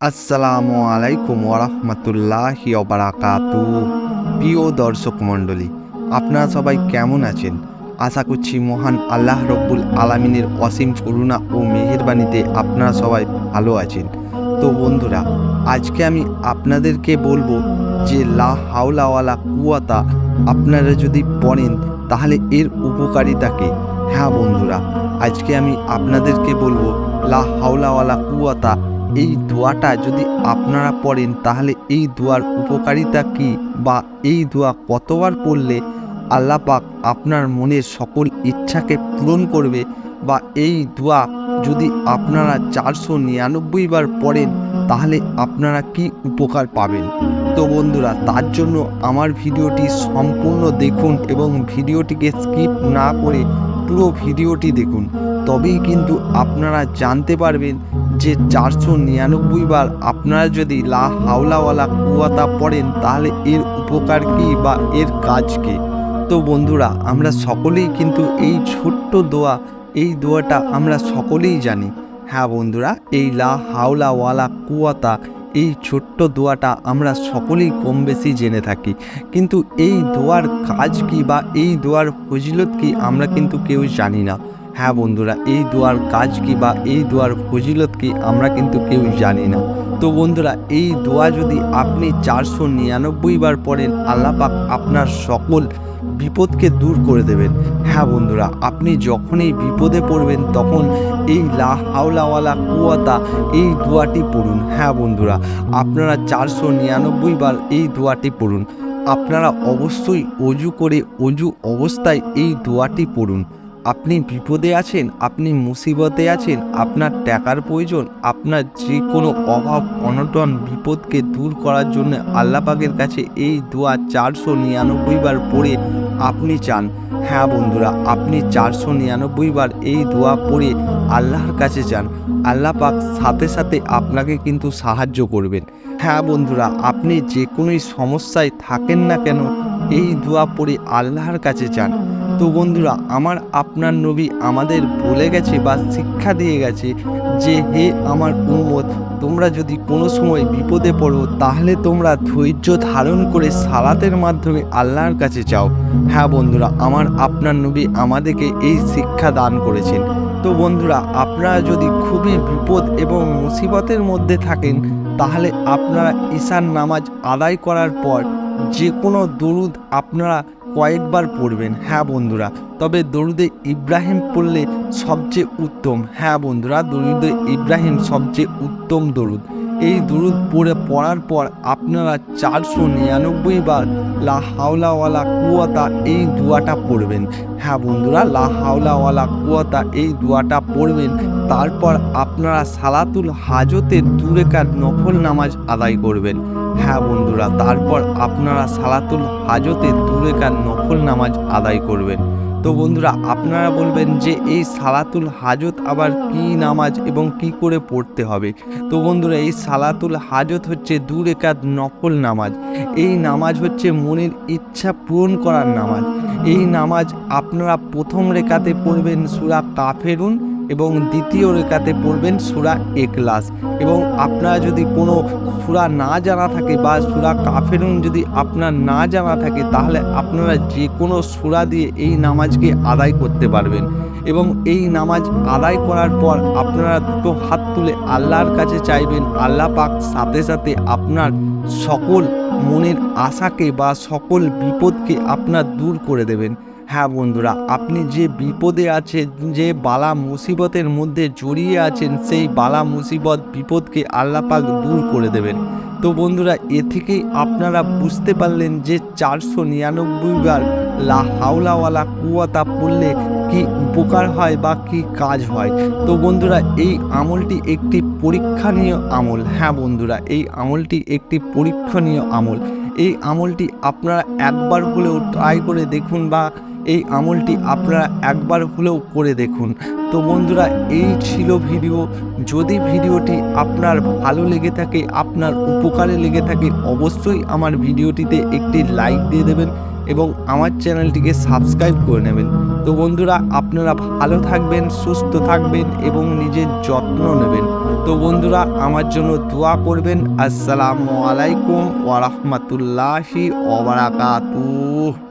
আসসালামু আলাইকুম ওরহমতুল্লাহি বারাকাতু প্রিয় দর্শক মণ্ডলী, আপনারা সবাই কেমন আছেন? আশা করছি মহান আল্লাহ রব্বুল আলমিনের অসীম করুণা ও মেহেরবানিতে আপনারা সবাই ভালো আছেন। তো বন্ধুরা, আজকে আমি আপনাদেরকে বলব যে লা হাওলাওয়ালা কুয়াতা আপনারা যদি পড়েন, তাহলে এর উপকারিতা উপকারিতাকে হ্যাঁ বন্ধুরা, আজকে আমি আপনাদেরকে বলব লা হাওলাওয়ালা কুয়াতা এই দোয়াটা যদি আপনারা পড়েন, তাহলে এই দোয়ার উপকারিতা কি বা এই দোয়া কতবার পড়লে আল্লাপাক আপনার মনের সকল ইচ্ছাকে পূরণ করবে? বা এই দোয়া যদি আপনারা চারশো নিরানব্বই বার পড়েন, তাহলে আপনারা কি উপকার পাবেন? তো বন্ধুরা, তার জন্য আমার ভিডিওটি সম্পূর্ণ দেখুন এবং ভিডিওটিকে স্কিপ না করে পুরো ভিডিওটি দেখুন। তবেই কিন্তু আপনারা জানতে পারবেন যে চারশো নিরানব্বই বার আপনারা যদি লা হাওলাওয়ালা কুয়াতা পড়েন, তাহলে এর উপকার কী বা এর কাজ কী? তো বন্ধুরা, আমরা সকলেই কিন্তু এই ছোট্ট দোয়া, এই দোয়াটা আমরা সকলেই জানি। হ্যাঁ বন্ধুরা, এই লা হাওলাওয়ালা কুয়াতা, এই ছোট্ট দোয়াটা আমরা সকলেই কম বেশি জেনে থাকি। কিন্তু এই দোয়ার কাজ কি বা এই দোয়ার ফজিলত কি, আমরা কিন্তু কেউ জানি না। হ্যাঁ বন্ধুরা, এই দোয়ার কাজ কি বা এই দোয়ার ফজিলত কি আমরা কিন্তু কেউ জানি না। তো বন্ধুরা, এই দোয়া যদি আপনি চারশো নিরানব্বই বার পড়েন আল্লাপাক আপনার সকল বিপদকে দূর করে দেবেন। হ্যাঁ বন্ধুরা, আপনি যখনই বিপদে পড়বেন, তখন এই লা হাওলাওয়ালা কুয়াতা এই দোয়াটি পড়ুন। হ্যাঁ বন্ধুরা, আপনারা চারশো নিরানব্বই বার এই দোয়াটি পড়ুন। আপনারা অবশ্যই অজু করে অজু অবস্থায় এই দোয়াটি পড়ুন। আপনি বিপদে আছেন, আপনি মুসিবতে আছেন, আপনার টাকার প্রয়োজন, আপনার যে কোনো অভাব, অনটন, বিপদকে দূর করার জন্য আল্লাপাকের কাছে এই দোয়া চারশো নিরানব্বই বার পড়ে আপনি চান। হ্যাঁ বন্ধুরা, আপনি চারশো নিরানব্বই বার এই দোয়া পড়ে আল্লাহর কাছে চান। আল্লাহ পাক সাথে সাথে আপনাকে কিন্তু সাহায্য করবেন। হ্যাঁ বন্ধুরা, আপনি যে কোনোই সমস্যায় থাকেন না কেন, এই দোয়া পড়ে আল্লাহর কাছে চান। তো বন্ধুরা, আমার আপনার নবী আমাদের বলে গেছে বা শিক্ষা দিয়ে গেছে যে, হে আমার উম্মত, তোমরা যদি কোনো সময় বিপদে পড়ো, তাহলে তোমরা ধৈর্য ধারণ করে সালাতের মাধ্যমে আল্লাহর কাছে চাও হ্যাঁ বন্ধুরা, আমার আপনার নবী আমাদেরকে এই শিক্ষা দান করেছেন। তো বন্ধুরা, আপনারা যদি খুবই বিপদ এবং মুসিবতের মধ্যে থাকেন, তাহলে আপনারা ঈশান নামাজ আদায় করার পর যে কোনো দরুদ আপনারা কয়েকবার পড়বেন হ্যাঁ বন্ধুরা। তবে দরুদে ইব্রাহিম পড়লে সবচেয়ে উত্তম হ্যাঁ বন্ধুরা, দরুদে ইব্রাহিম সবচেয়ে উত্তম দরুদ। এই দরুদ পড়ে পড়ার পর আপনারা চারশো নিরানব্বই বার লা হাওলাওয়ালা কুয়াতা এই দুয়াটা পড়বেন। হ্যাঁ বন্ধুরা, লা হাওলাওয়ালা কুয়াতা এই দুয়াটা পড়বেন। তারপর আপনারা সালাতুল হাজতের দূরেকার নফল নামাজ আদায় করবেন। হ্যাঁ বন্ধুরা, তারপর আপনারা সালাতুল হাজতে দূরেকার নফল নামাজ আদায় করবেন। তো বন্ধুরা, আপনারা বলবেন যে এই সালাতুল হাজত আবার কি নামাজ এবং কি করে পড়তে হবে? তো বন্ধুরা, এই সালাতুল হাজত হচ্ছে দু রেখাত নফল নামাজ। এই নামাজ হচ্ছে মনের ইচ্ছা পূরণ করার নামাজ। এই নামাজ আপনারা প্রথম রেখাতে পড়বেন সুরা কাফেরুন এবং দ্বিতীয় রেখাতে পড়বেন সুরা একলাস এবং আপনারা যদি কোনো সুরা না জানা থাকে বা সুরা কাফেরুন যদি আপনার না জানা থাকে, তাহলে আপনারা যে কোনো সুরা দিয়ে এই নামাজকে আদায় করতে পারবেন। এবং এই নামাজ আদায় করার পর আপনারা দুটো হাত তুলে আল্লাহর কাছে চাইবেন। আল্লাহ পাক সাথে সাথে আপনার সকল মনের আশাকে বা সকল বিপদকে আপনার দূর করে দেবেন। হ্যাঁ বন্ধুরা, আপনি যে বিপদে আছেন, যে বালা মুসিবতের মধ্যে জড়িয়ে আছেন, সেই বালা মুসিবত, বিপদকে আল্লাপাক দূর করে দেবেন। তো বন্ধুরা, এ থেকেই আপনারা বুঝতে পারলেন যে চারশো নিরানব্বই বার লা হাওলাওয়ালা কুয়াতা পড়লে কি উপকার হয় বা কি কাজ হয়। তো বন্ধুরা, এই আমলটি একটি পরীক্ষণীয় আমল। হ্যাঁ বন্ধুরা, এই আমলটি একটি পরীক্ষণীয় আমল। এই আমলটি আপনারা একবার হলেও ট্রাই করে দেখুন বা এই আমলটি আপনারা একবার হলেও করে দেখুন। তো বন্ধুরা, এই ছিল ভিডিও। যদি ভিডিওটি আপনার ভালো লেগে থাকে, আপনার উপকারে লেগে থাকে, অবশ্যই আমার ভিডিওটিতে একটি লাইক দিয়ে দেবেন এবং আমার চ্যানেলটিকে সাবস্ক্রাইব করে নেবেন। তো বন্ধুরা, আপনারা ভালো থাকবেন, সুস্থ থাকবেন এবং নিজের যত্ন নেবেন। তো বন্ধুরা, আমার জন্য দোয়া করবেন। আসসালামু আলাইকুম ওয়া রাহমাতুল্লাহি ওয়া বারাকাতুহু।